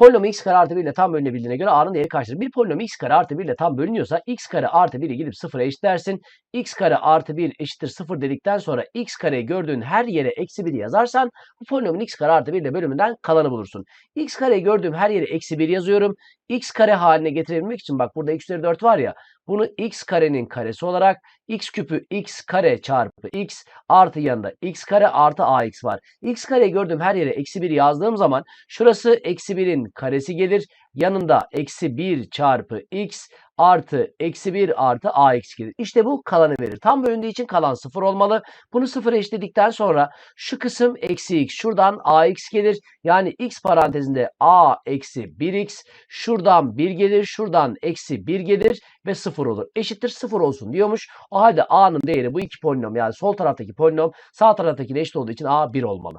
Polinom x kare artı 1 ile tam bölünebildiğine göre a'nın değeri kaçtır? Bir polinom x kare artı 1 ile tam bölünüyorsa x kare artı 1'i gidip sıfıra eşitlersin. x kare artı 1 eşittir 0 dedikten sonra x kareyi gördüğün her yere eksi 1 yazarsan bu polinomun x kare artı 1 ile bölümünden kalanı bulursun. x kareyi gördüğüm her yere eksi 1 yazıyorum. x kare haline getirebilmek için bak burada x üzeri 4 var ya bunu x karenin karesi olarak x küpü x kare çarpı x artı yanında x kare artı ax var. x kareyi gördüğüm her yere eksi 1 yazdığım zaman şurası eksi 1'in karesi gelir. Yanında eksi 1 çarpı x artı eksi 1 artı ax gelir. İşte bu kalanı verir. Tam bölündüğü için kalan 0 olmalı. Bunu 0 eşitledikten sonra şu kısım eksi x. Şuradan ax gelir. Yani x parantezinde a eksi 1x. Şuradan 1 gelir. Şuradan eksi 1 gelir ve 0 olur. Eşittir 0 olsun diyormuş. O halde a'nın değeri bu iki polinom yani sol taraftaki polinom sağ taraftaki eşit olduğu için a 1 olmalı.